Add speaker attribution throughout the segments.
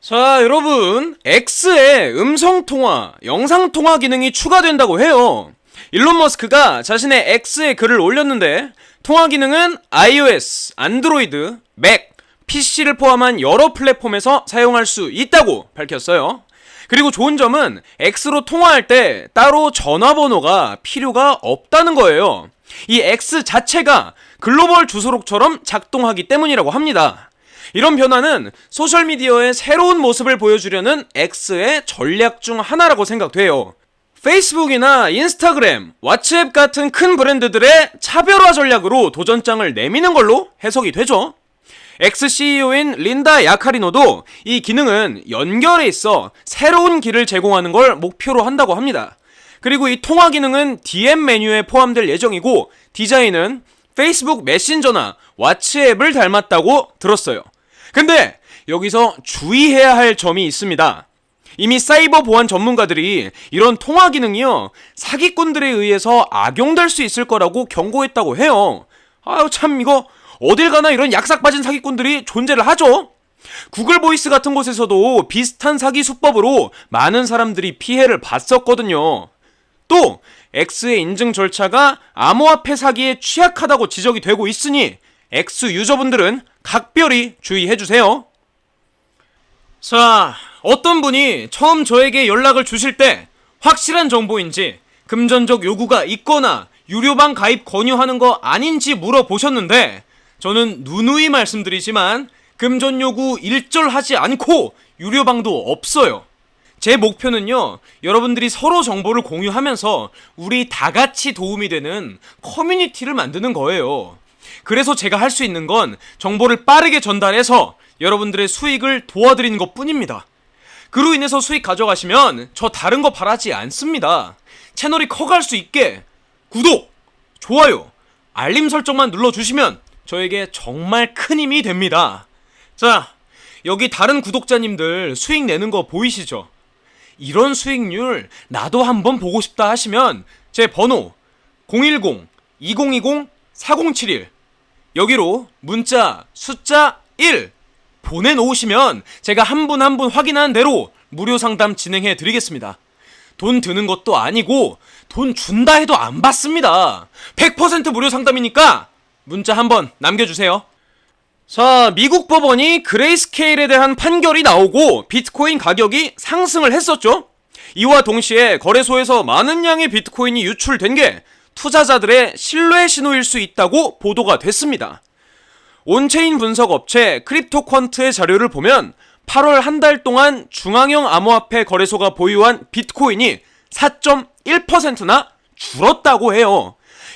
Speaker 1: 자, 여러분. X에 음성통화, 영상통화 기능이 추가된다고 해요. 일론 머스크가 자신의 X에 글을 올렸는데, 통화 기능은 iOS, 안드로이드, 맥, PC를 포함한 여러 플랫폼에서 사용할 수 있다고 밝혔어요. 그리고 좋은 점은 X로 통화할 때 따로 전화번호가 필요가 없다는 거예요. 이 X 자체가 글로벌 주소록처럼 작동하기 때문이라고 합니다. 이런 변화는 소셜미디어의 새로운 모습을 보여주려는 X의 전략 중 하나라고 생각돼요. 페이스북이나 인스타그램, 왓츠앱 같은 큰 브랜드들의 차별화 전략으로 도전장을 내미는 걸로 해석이 되죠. X CEO인 린다 야카리노도 이 기능은 연결에 있어 새로운 길을 제공하는 걸 목표로 한다고 합니다. 그리고 이 통화 기능은 DM 메뉴에 포함될 예정이고 디자인은 페이스북 메신저나 왓츠앱을 닮았다고 들었어요. 근데 여기서 주의해야 할 점이 있습니다. 이미 사이버 보안 전문가들이 이런 통화 기능이요 사기꾼들에 의해서 악용될 수 있을 거라고 경고했다고 해요. 아유 참 이거 어딜 가나 이런 약삭 빠진 사기꾼들이 존재를 하죠. 구글 보이스 같은 곳에서도 비슷한 사기 수법으로 많은 사람들이 피해를 봤었거든요. 또 X의 인증 절차가 암호화폐 사기에 취약하다고 지적이 되고 있으니 X 유저분들은 각별히 주의해 주세요. 자, 어떤 분이 처음 저에게 연락을 주실 때 확실한 정보인지 금전적 요구가 있거나 유료방 가입 권유하는 거 아닌지 물어보셨는데 저는 누누이 말씀드리지만 금전 요구 일절하지 않고 유료방도 없어요. 제 목표는요, 여러분들이 서로 정보를 공유하면서 우리 다 같이 도움이 되는 커뮤니티를 만드는 거예요. 그래서 제가 할 수 있는 건 정보를 빠르게 전달해서 여러분들의 수익을 도와드리는 것 뿐입니다. 그로 인해서 수익 가져가시면 저 다른 거 바라지 않습니다. 채널이 커갈 수 있게 구독, 좋아요, 알림 설정만 눌러주시면 저에게 정말 큰 힘이 됩니다. 자, 여기 다른 구독자님들 수익 내는 거 보이시죠? 이런 수익률 나도 한번 보고 싶다 하시면 제 번호 010-2020-4071 여기로 문자 숫자 1 보내놓으시면 제가 한 분 한 분 확인한 대로 무료 상담 진행해 드리겠습니다. 돈 드는 것도 아니고 돈 준다 해도 안 받습니다. 100% 무료 상담이니까 문자 한번 남겨주세요. 자, 미국 법원이 그레이스케일에 대한 판결이 나오고 비트코인 가격이 상승을 했었죠. 이와 동시에 거래소에서 많은 양의 비트코인이 유출된 게 투자자들의 신뢰 신호일 수 있다고 보도가 됐습니다. 온체인 분석 업체 크립토퀀트의 자료를 보면 8월 한 달 동안 중앙형 암호화폐 거래소가 보유한 비트코인이 4.1%나 줄었다고 해요.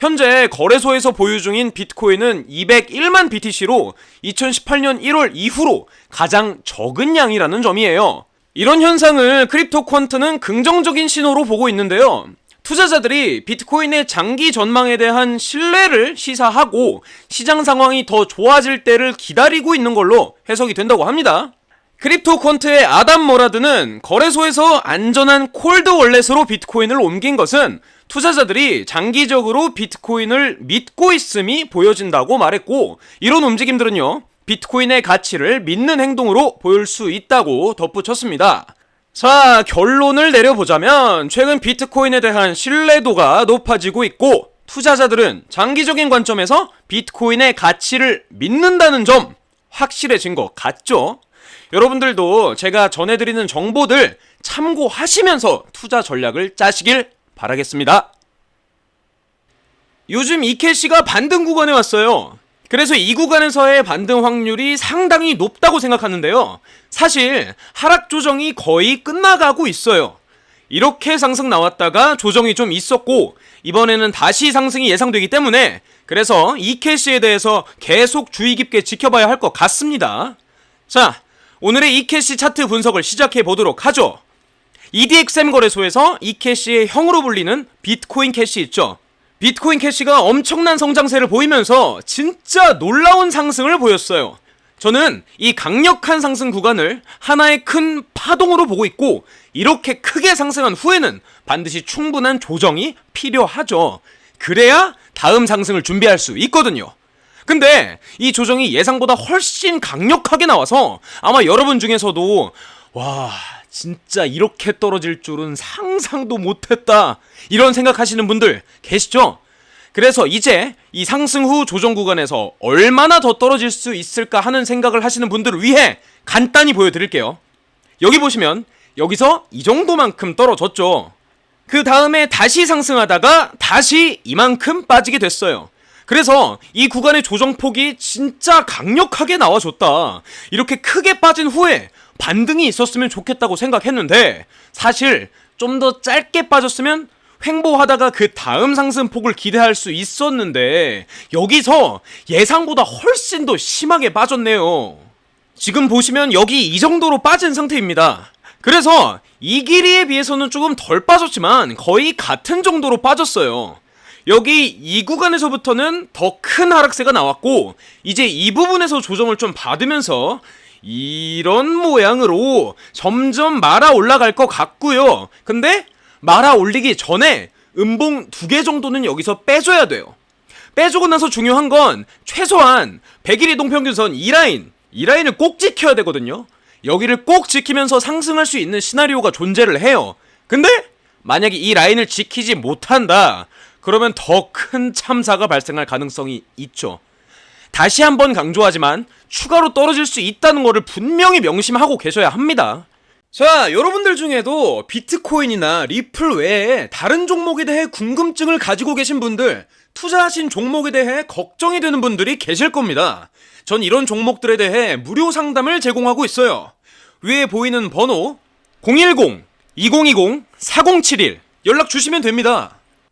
Speaker 1: 현재 거래소에서 보유 중인 비트코인은 201만 BTC로 2018년 1월 이후로 가장 적은 양이라는 점이에요. 이런 현상을 크립토 퀀트는 긍정적인 신호로 보고 있는데요. 투자자들이 비트코인의 장기 전망에 대한 신뢰를 시사하고 시장 상황이 더 좋아질 때를 기다리고 있는 걸로 해석이 된다고 합니다. 크립토 퀀트의 아담 모라드는 거래소에서 안전한 콜드 월렛으로 비트코인을 옮긴 것은 투자자들이 장기적으로 비트코인을 믿고 있음이 보여진다고 말했고 이런 움직임들은요 비트코인의 가치를 믿는 행동으로 보일 수 있다고 덧붙였습니다. 자 결론을 내려보자면 최근 비트코인에 대한 신뢰도가 높아지고 있고 투자자들은 장기적인 관점에서 비트코인의 가치를 믿는다는 점 확실해진 것 같죠? 여러분들도 제가 전해드리는 정보들 참고하시면서 투자 전략을 짜시길 바라겠습니다. 요즘 이캐시가 반등 구간에 왔어요. 그래서 이 구간에서의 반등 확률이 상당히 높다고 생각하는데요. 사실 하락 조정이 거의 끝나가고 있어요. 이렇게 상승 나왔다가 조정이 좀 있었고 이번에는 다시 상승이 예상되기 때문에 그래서 이 캐시에 대해서 계속 주의 깊게 지켜봐야 할 것 같습니다. 자, 오늘의 이 캐시 차트 분석을 시작해 보도록 하죠. EDXM 거래소에서 이 캐시의 형으로 불리는 비트코인 캐시 있죠. 비트코인 캐시가 엄청난 성장세를 보이면서 진짜 놀라운 상승을 보였어요. 저는 이 강력한 상승 구간을 하나의 큰 파동으로 보고 있고 이렇게 크게 상승한 후에는 반드시 충분한 조정이 필요하죠. 그래야 다음 상승을 준비할 수 있거든요. 근데 이 조정이 예상보다 훨씬 강력하게 나와서 아마 여러분 중에서도 와 진짜 이렇게 떨어질 줄은 상상도 못했다 이런 생각하시는 분들 계시죠? 그래서 이제 이 상승 후 조정 구간에서 얼마나 더 떨어질 수 있을까 하는 생각을 하시는 분들을 위해 간단히 보여드릴게요. 여기 보시면 여기서 이 정도만큼 떨어졌죠. 그 다음에 다시 상승하다가 다시 이만큼 빠지게 됐어요. 그래서 이 구간의 조정폭이 진짜 강력하게 나와줬다. 이렇게 크게 빠진 후에 반등이 있었으면 좋겠다고 생각했는데 사실 좀 더 짧게 빠졌으면 횡보하다가 그 다음 상승폭을 기대할 수 있었는데 여기서 예상보다 훨씬 더 심하게 빠졌네요. 지금 보시면 여기 이 정도로 빠진 상태입니다. 그래서 이 길이에 비해서는 조금 덜 빠졌지만 거의 같은 정도로 빠졌어요. 여기 이 구간에서부터는 더 큰 하락세가 나왔고 이제 이 부분에서 조정을 좀 받으면서 이런 모양으로 점점 말아 올라갈 것 같고요. 근데 말아 올리기 전에 음봉 두 개 정도는 여기서 빼줘야 돼요. 빼주고 나서 중요한 건 최소한 100일 이동평균선 이 라인, 이 라인을 꼭 지켜야 되거든요. 여기를 꼭 지키면서 상승할 수 있는 시나리오가 존재를 해요. 근데 만약에 이 라인을 지키지 못한다. 그러면 더 큰 참사가 발생할 가능성이 있죠. 다시 한번 강조하지만 추가로 떨어질 수 있다는 것을 분명히 명심하고 계셔야 합니다. 자, 여러분들 중에도 비트코인이나 리플 외에 다른 종목에 대해 궁금증을 가지고 계신 분들, 투자하신 종목에 대해 걱정이 되는 분들이 계실 겁니다. 전 이런 종목들에 대해 무료 상담을 제공하고 있어요. 위에 보이는 번호 010-2020-4071 연락 주시면 됩니다.